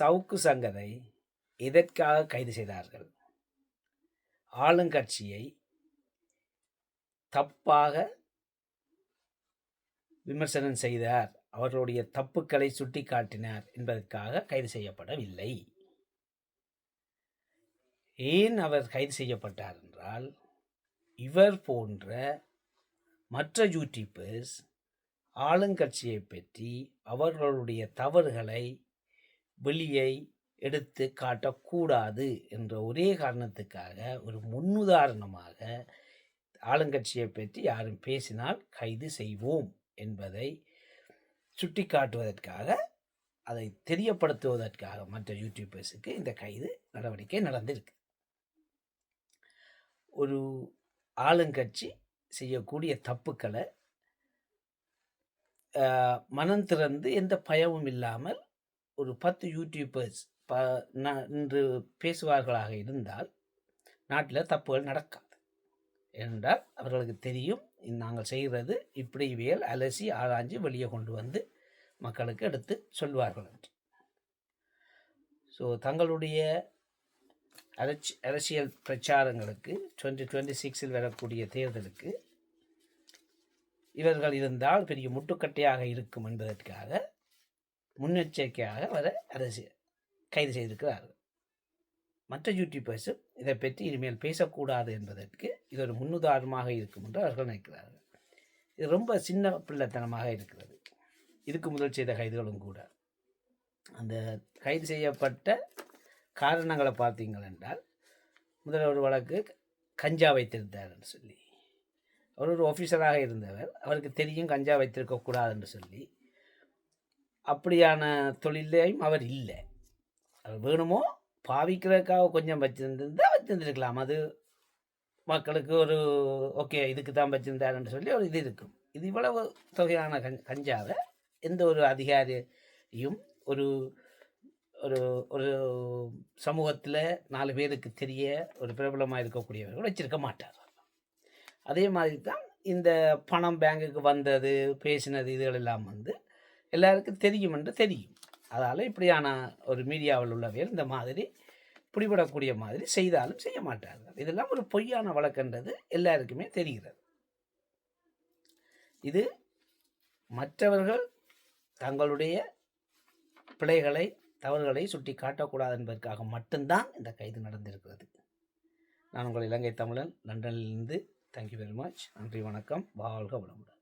சவுக்கு சங்கரை எதற்காக கைது செய்தார்கள்? ஆளுங்கட்சியை தப்பாக விமர்சனம் செய்தார். அவர்களுடைய தப்புக்களை சுட்டிக்காட்டினார் என்பதற்காக கைது செய்யப்படவில்லை. ஏன் அவர் கைது செய்யப்பட்டார் என்றால் இவர் போன்ற மற்ற யூடியூபர்ஸ் ஆளுங்கட்சியை பற்றி அவர்களுடைய தவறுகளை வெளியை எடுத்து காட்டக்கூடாது என்ற ஒரே காரணத்துக்காக ஒரு முன்னுதாரணமாக ஆளுங்கட்சியை பற்றி யாரும் பேசினால் கைது செய்வோம் என்பதை சுட்டிக்காட்டுவதற்காக அதை தெரியப்படுத்துவதற்காக மற்ற யூடியூபர்ஸுக்கு இந்த கைது நடவடிக்கை நடந்திருக்கு. ஒரு ஆளுங்கட்சி செய்யக்கூடிய தப்புக்களை மனம் திறந்து எந்த பயமும் இல்லாமல் ஒரு பத்து யூடியூபர்ஸ் ப ந- இன்று பேசுவார்களாக இருந்தால் நாட்டில் தப்புகள் நடக்காது. என்றால் அவர்களுக்கு தெரியும் நாங்கள் செய்கிறது இப்படி இவையல் அலசி ஆராய்ஞ்சு வெளியே கொண்டு வந்து மக்களுக்கு எடுத்து சொல்வார்கள் என்று. ஸோ தங்களுடைய அரசி அரசியல் பிரச்சாரங்களுக்கு டுவெண்ட்டி டுவெண்ட்டி சிக்ஸில் வரக்கூடிய தேர்தலுக்கு இவர்கள் இருந்தால் பெரிய முட்டுக்கட்டையாக இருக்கும் என்பதற்காக முன்னெச்சரிக்கையாக வர அரசு கைது செய்திருக்கிறார்கள். மற்ற யூடியூபர்ஸும் இதை பற்றி இனிமேல் பேசக்கூடாது என்பதற்கு இது ஒரு முன்னுதாரணமாக இருக்கும் என்று அவர்கள் நினைக்கிறார்கள். இது ரொம்ப சின்ன பிள்ளைத்தனமாக இருக்கிறது. இதுக்கு முதல் செய்த கைதுகளும் கூட. அந்த கைது செய்யப்பட்ட காரணங்களை பார்த்தீங்கள் என்றால் முதல் ஒரு வழக்கு கஞ்சா வைத்திருந்தார் என்று சொல்லி அவர் ஒரு ஆஃபீஸராக இருந்தவர் அவருக்கு தெரியும் கஞ்சா வைத்திருக்கக்கூடாது என்று சொல்லி அப்படியான தொழிலையும் அவர் இல்லை. அவர் வேணுமோ பாவிக்கிறதுக்காக கொஞ்சம் வச்சிருந்திருந்தா வச்சிருந்துருக்கலாம். அது மக்களுக்கு ஒரு ஓகே இதுக்கு தான் வச்சிருந்தாருன்னு சொல்லி ஒரு இது இருக்கும். இது இவ்வளவு தொகையான கஞ் கஞ்சாவை எந்த ஒரு அதிகாரியும் ஒரு ஒரு ஒரு சமூகத்தில் நாலு பேருக்கு தெரிய ஒரு பிரபலமாக இருக்கக்கூடியவர்கள் வச்சிருக்க மாட்டார். அதே மாதிரி தான் இந்த பணம் பேங்குக்கு வந்தது பேசினது இதுகள் எல்லாம் வந்து எல்லாருக்கும் தெரியும் என்று தெரியும். அதால் இப்படியான ஒரு மீடியாவில் உள்ளவைகள் இந்த மாதிரி பிடிபடக்கூடிய மாதிரி செய்தாலும் செய்ய மாட்டார்கள். இதெல்லாம் ஒரு பொய்யான வழக்கன்றது எல்லாருக்குமே தெரிகிறது. இது மற்றவர்கள் தங்களுடைய பிழைகளை தவறுகளை சுட்டி காட்டக்கூடாது என்பதற்காக மட்டும்தான் இந்த கைது நடந்திருக்கிறது. நான் உங்கள் இலங்கை தமிழன் லண்டனிலிருந்து. தேங்க்யூ வெரி மச் நன்றி வணக்கம். வாழ்க வளமுடன்.